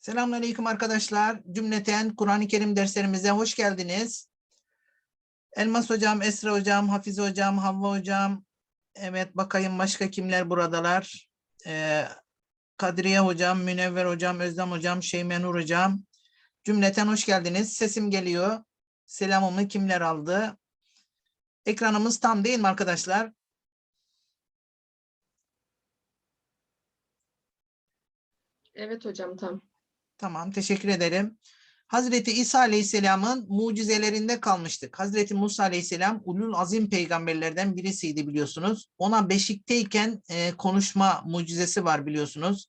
Selamünaleyküm arkadaşlar. Cümleten Kur'an-ı Kerim derslerimize hoş geldiniz. Elmas hocam, Esra hocam, Hafize hocam, Havva hocam. Evet bakayım başka kimler buradalar. Ee, Kadriye hocam, Münevver hocam, Özlem hocam, Şeymenur hocam. Cümleten hoş geldiniz. Sesim geliyor. Selamımı kimler aldı? Ekranımız tam değil mi arkadaşlar? Evet hocam tam. Tamam, teşekkür ederim. Hazreti İsa Aleyhisselam'ın mucizelerinde kalmıştık. Hazreti Musa Aleyhisselam ulul azim peygamberlerden birisiydi biliyorsunuz. Ona beşikteyken e, konuşma mucizesi var biliyorsunuz.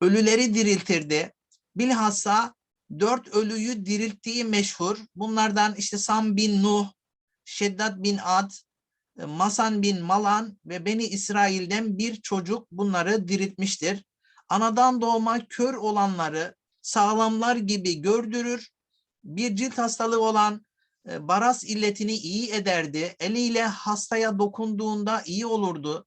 Ölüleri diriltirdi. Bilhassa dört ölüyü dirilttiği meşhur. Bunlardan işte Sam bin Nuh, Şeddat bin Ad, e, Masan bin Malan ve Beni İsrail'den bir çocuk bunları diriltmiştir. Anadan doğma kör olanları sağlamlar gibi gördürür. Bir cilt hastalığı olan e, baras illetini iyi ederdi. Eliyle hastaya dokunduğunda iyi olurdu.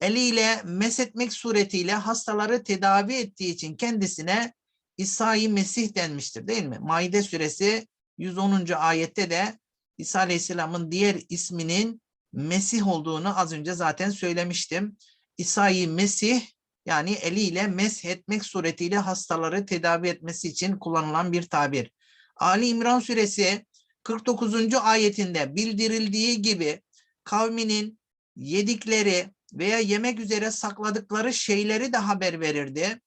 Eliyle mesetmek suretiyle hastaları tedavi ettiği için kendisine İsa-i Mesih denmiştir değil mi? Maide suresi 110. ayette de İsa Aleyhisselam'ın diğer isminin Mesih olduğunu az önce zaten söylemiştim. İsa-i Mesih yani eliyle mesh etmek suretiyle hastaları tedavi etmesi için kullanılan bir tabir. Ali İmran suresi 49. ayetinde bildirildiği gibi kavminin yedikleri veya yemek üzere sakladıkları şeyleri de haber verirdi.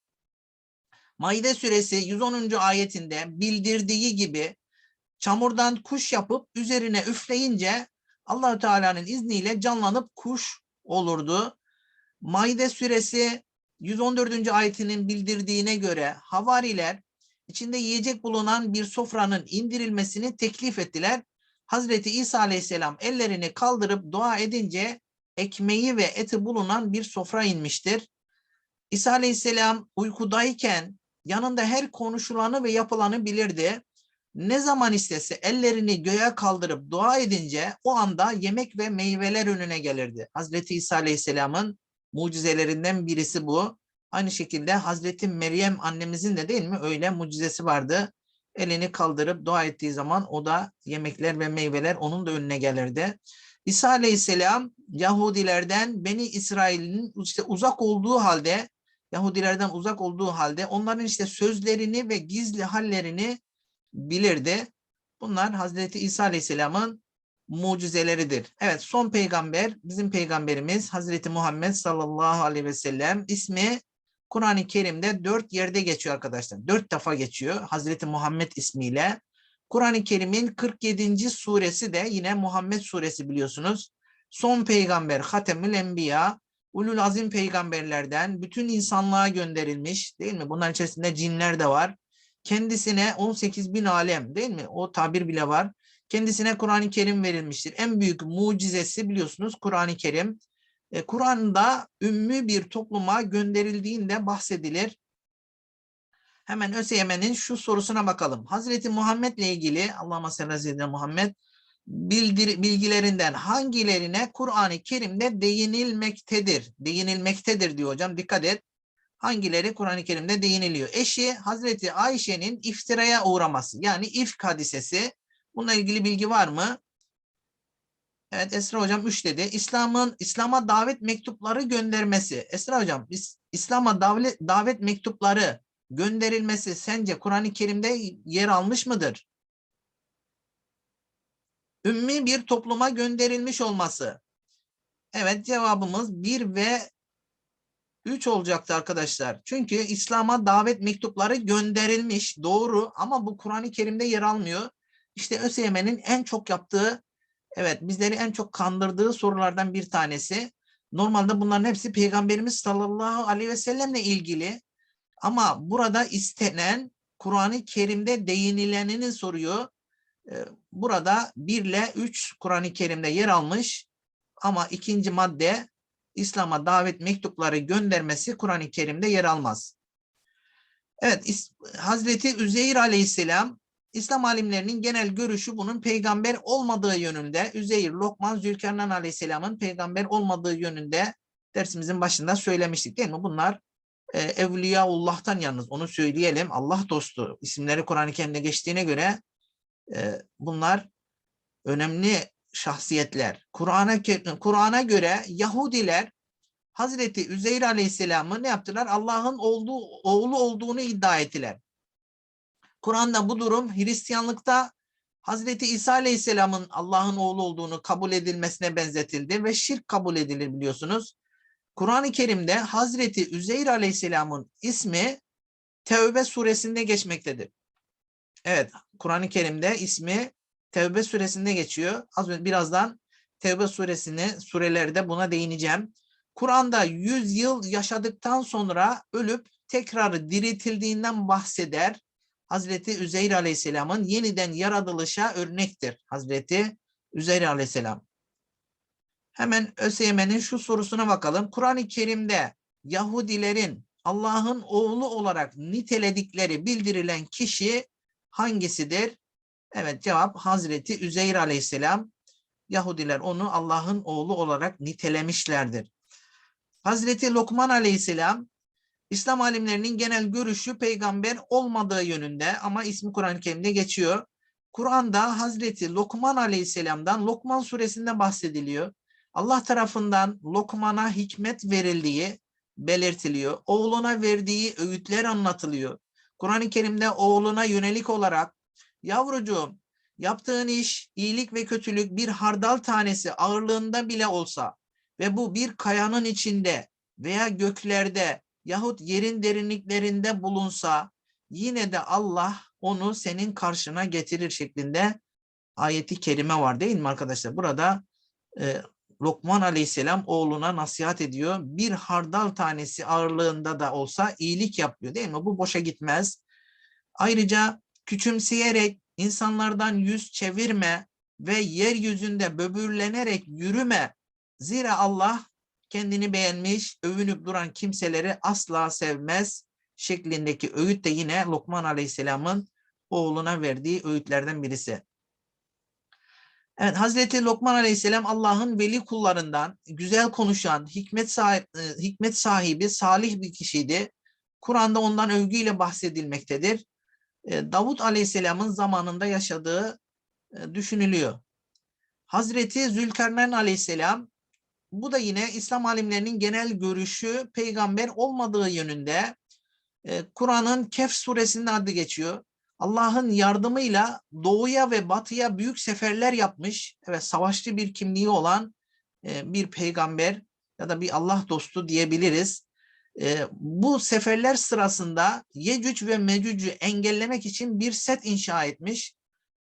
Maide suresi 110. ayetinde bildirdiği gibi çamurdan kuş yapıp üzerine üfleyince Allahü Teala'nın izniyle canlanıp kuş olurdu. Maide suresi 114. ayetinin bildirdiğine göre havariler içinde yiyecek bulunan bir sofranın indirilmesini teklif ettiler. Hazreti İsa aleyhisselam ellerini kaldırıp dua edince ekmeği ve eti bulunan bir sofra inmiştir. İsa aleyhisselam uykudayken yanında her konuşulanı ve yapılanı bilirdi. Ne zaman istese ellerini göğe kaldırıp dua edince o anda yemek ve meyveler önüne gelirdi. Hazreti İsa aleyhisselamın mucizelerinden birisi bu. Aynı şekilde Hazreti Meryem annemizin de değil mi öyle mucizesi vardı. Elini kaldırıp dua ettiği zaman o da yemekler ve meyveler onun da önüne gelirdi. İsa Aleyhisselam Yahudilerden Beni İsrail'in işte uzak olduğu halde Yahudilerden uzak olduğu halde onların işte sözlerini ve gizli hallerini bilirdi. Bunlar Hazreti İsa Aleyhisselam'ın mucizeleridir. Evet son peygamber bizim peygamberimiz Hazreti Muhammed sallallahu aleyhi ve sellem ismi Kur'an-ı Kerim'de dört yerde geçiyor arkadaşlar. Dört defa geçiyor Hazreti Muhammed ismiyle. Kur'an-ı Kerim'in 47. suresi de yine Muhammed suresi biliyorsunuz. Son peygamber Hatemül Enbiya, ulul azim peygamberlerden bütün insanlığa gönderilmiş değil mi? Bunların içerisinde cinler de var. Kendisine 18 bin alem değil mi? O tabir bile var. Kendisine Kur'an-ı Kerim verilmiştir. En büyük mucizesi biliyorsunuz Kur'an-ı Kerim. E, Kur'an'da ümmü bir topluma gönderildiğinde bahsedilir. Hemen ÖSYM'nin şu sorusuna bakalım. Hazreti Muhammed ile ilgili Allah'ıma salli Hazreti Muhammed bildir, bilgilerinden hangilerine Kur'an-ı Kerim'de değinilmektedir? Değinilmektedir diyor hocam. Dikkat et. Hangileri Kur'an-ı Kerim'de değiniliyor? Eşi Hazreti Ayşe'nin iftiraya uğraması yani ifk hadisesi. Bununla ilgili bilgi var mı? Evet Esra hocam 3 dedi. İslam'ın İslam'a davet mektupları göndermesi. Esra hocam İs- İslam'a davet, davet mektupları gönderilmesi sence Kur'an-ı Kerim'de yer almış mıdır? Ümmi bir topluma gönderilmiş olması. Evet cevabımız 1 ve 3 olacaktı arkadaşlar. Çünkü İslam'a davet mektupları gönderilmiş doğru ama bu Kur'an-ı Kerim'de yer almıyor. İşte ÖSYM'nin en çok yaptığı Evet, bizleri en çok kandırdığı sorulardan bir tanesi. Normalde bunların hepsi Peygamberimiz sallallahu aleyhi ve sellemle ilgili. Ama burada istenen Kur'an-ı Kerim'de değinilenini soruyor. Ee, Burada 1 ile 3 Kur'an-ı Kerim'de yer almış. Ama ikinci madde İslam'a davet mektupları göndermesi Kur'an-ı Kerim'de yer almaz. Evet, Hazreti Üzeyr aleyhisselam İslam alimlerinin genel görüşü bunun peygamber olmadığı yönünde. Üzeyir, Lokman, Zülkernan aleyhisselamın peygamber olmadığı yönünde dersimizin başında söylemiştik değil mi? Bunlar e, Evliyaullah'tan yalnız onu söyleyelim. Allah dostu isimleri Kur'an-ı Kerim'de geçtiğine göre e, bunlar önemli şahsiyetler. Kur'an'a Kur'an'a göre Yahudiler Hazreti Üzeyr Aleyhisselam'ı ne yaptılar? Allah'ın olduğu, oğlu olduğunu iddia ettiler. Kur'an'da bu durum Hristiyanlıkta Hazreti İsa Aleyhisselam'ın Allah'ın oğlu olduğunu kabul edilmesine benzetildi ve şirk kabul edilir biliyorsunuz. Kur'an-ı Kerim'de Hazreti Üzeyr Aleyhisselam'ın ismi Tevbe suresinde geçmektedir. Evet, Kur'an-ı Kerim'de ismi Tevbe suresinde geçiyor. Az önce birazdan Tevbe suresini surelerde buna değineceğim. Kur'an'da 100 yıl yaşadıktan sonra ölüp tekrar diriltildiğinden bahseder. Hazreti Üzeyr Aleyhisselam'ın yeniden yaratılışa örnektir. Hazreti Üzeyr Aleyhisselam. Hemen ÖSYM'nin şu sorusuna bakalım. Kur'an-ı Kerim'de Yahudilerin Allah'ın oğlu olarak niteledikleri bildirilen kişi hangisidir? Evet cevap Hazreti Üzeyr Aleyhisselam. Yahudiler onu Allah'ın oğlu olarak nitelemişlerdir. Hazreti Lokman Aleyhisselam İslam alimlerinin genel görüşü peygamber olmadığı yönünde ama ismi Kur'an-ı Kerim'de geçiyor. Kur'an'da Hazreti Lokman Aleyhisselam'dan Lokman suresinde bahsediliyor. Allah tarafından Lokman'a hikmet verildiği belirtiliyor. Oğluna verdiği öğütler anlatılıyor. Kur'an-ı Kerim'de oğluna yönelik olarak yavrucuğum yaptığın iş iyilik ve kötülük bir hardal tanesi ağırlığında bile olsa ve bu bir kayanın içinde veya göklerde yahut yerin derinliklerinde bulunsa yine de Allah onu senin karşına getirir şeklinde ayeti kerime var değil mi arkadaşlar? Burada e, Lokman Aleyhisselam oğluna nasihat ediyor. Bir hardal tanesi ağırlığında da olsa iyilik yapıyor değil mi? Bu boşa gitmez. Ayrıca küçümseyerek insanlardan yüz çevirme ve yeryüzünde böbürlenerek yürüme. Zira Allah kendini beğenmiş, övünüp duran kimseleri asla sevmez şeklindeki öğüt de yine Lokman Aleyhisselam'ın oğluna verdiği öğütlerden birisi. Evet, Hazreti Lokman Aleyhisselam Allah'ın veli kullarından güzel konuşan, hikmet sahibi, hikmet sahibi salih bir kişiydi. Kur'an'da ondan övgüyle bahsedilmektedir. E, Davut Aleyhisselam'ın zamanında yaşadığı e, düşünülüyor. Hazreti Zülkarneyn Aleyhisselam bu da yine İslam alimlerinin genel görüşü peygamber olmadığı yönünde e, Kur'an'ın Kehf suresinde adı geçiyor. Allah'ın yardımıyla doğuya ve batıya büyük seferler yapmış. Evet savaşçı bir kimliği olan e, bir peygamber ya da bir Allah dostu diyebiliriz. E, bu seferler sırasında Yecüc ve Mecüc'ü engellemek için bir set inşa etmiş.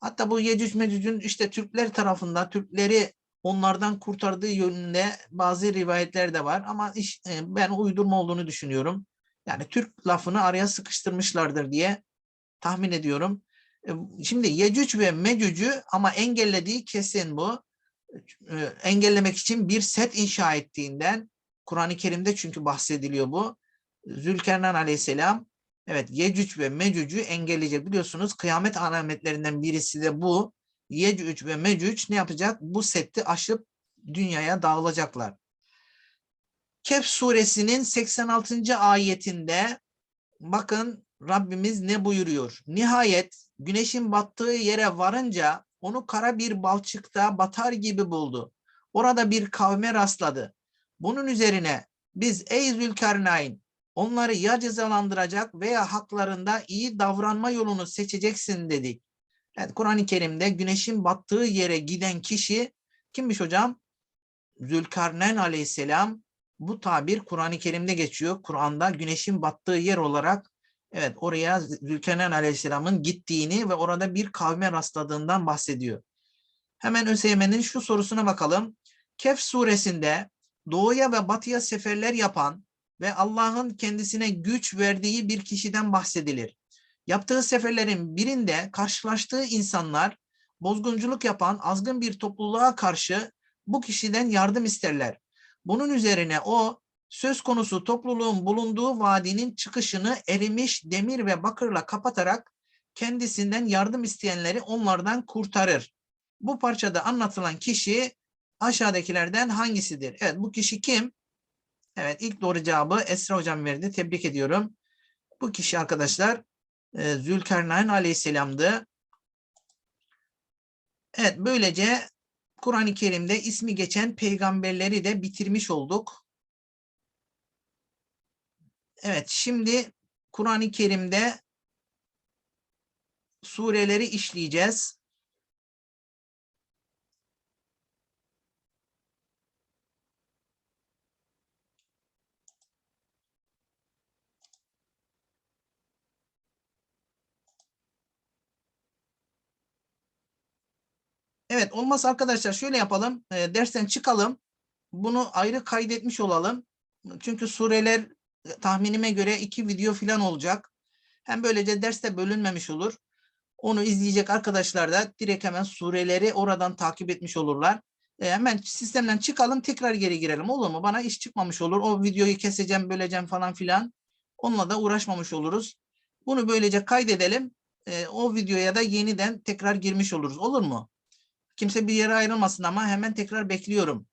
Hatta bu Yecüc Mecüc'ün işte Türkler tarafından Türkleri onlardan kurtardığı yönünde bazı rivayetler de var ama iş, e, ben uydurma olduğunu düşünüyorum. Yani Türk lafını araya sıkıştırmışlardır diye tahmin ediyorum. E, Şimdi Yecüc ve Mecüc'ü ama engellediği kesin bu. E, Engellemek için bir set inşa ettiğinden Kur'an-ı Kerim'de çünkü bahsediliyor bu. Zülkernan Aleyhisselam evet Yecüc ve Mecüc'ü engelleyecek. Biliyorsunuz kıyamet alametlerinden birisi de bu. Yecüc ve Mecüc ne yapacak? Bu seti aşıp dünyaya dağılacaklar. Kehf suresinin 86. ayetinde bakın Rabbimiz ne buyuruyor? Nihayet güneşin battığı yere varınca onu kara bir balçıkta batar gibi buldu. Orada bir kavme rastladı. Bunun üzerine biz ey Zülkarnayn onları ya cezalandıracak veya haklarında iyi davranma yolunu seçeceksin dedik. Evet, Kur'an-ı Kerim'de güneşin battığı yere giden kişi kimmiş hocam? Zülkarneyn aleyhisselam bu tabir Kur'an-ı Kerim'de geçiyor. Kur'an'da güneşin battığı yer olarak evet oraya Zülkarneyn aleyhisselamın gittiğini ve orada bir kavme rastladığından bahsediyor. Hemen ÖSYM'nin şu sorusuna bakalım. Kehf suresinde doğuya ve batıya seferler yapan ve Allah'ın kendisine güç verdiği bir kişiden bahsedilir. Yaptığı seferlerin birinde karşılaştığı insanlar bozgunculuk yapan azgın bir topluluğa karşı bu kişiden yardım isterler. Bunun üzerine o söz konusu topluluğun bulunduğu vadinin çıkışını erimiş demir ve bakırla kapatarak kendisinden yardım isteyenleri onlardan kurtarır. Bu parçada anlatılan kişi aşağıdakilerden hangisidir? Evet bu kişi kim? Evet ilk doğru cevabı Esra hocam verdi. Tebrik ediyorum. Bu kişi arkadaşlar e, Zülkarneyn aleyhisselamdı. Evet böylece Kur'an-ı Kerim'de ismi geçen peygamberleri de bitirmiş olduk. Evet şimdi Kur'an-ı Kerim'de sureleri işleyeceğiz. Evet olmazsa arkadaşlar şöyle yapalım. E, dersten çıkalım. Bunu ayrı kaydetmiş olalım. Çünkü sureler e, tahminime göre iki video falan olacak. Hem böylece derste bölünmemiş olur. Onu izleyecek arkadaşlar da direkt hemen sureleri oradan takip etmiş olurlar. E, hemen sistemden çıkalım tekrar geri girelim olur mu? Bana iş çıkmamış olur. O videoyu keseceğim böleceğim falan filan. Onunla da uğraşmamış oluruz. Bunu böylece kaydedelim. E, o videoya da yeniden tekrar girmiş oluruz. Olur mu? Kimse bir yere ayrılmasın ama hemen tekrar bekliyorum.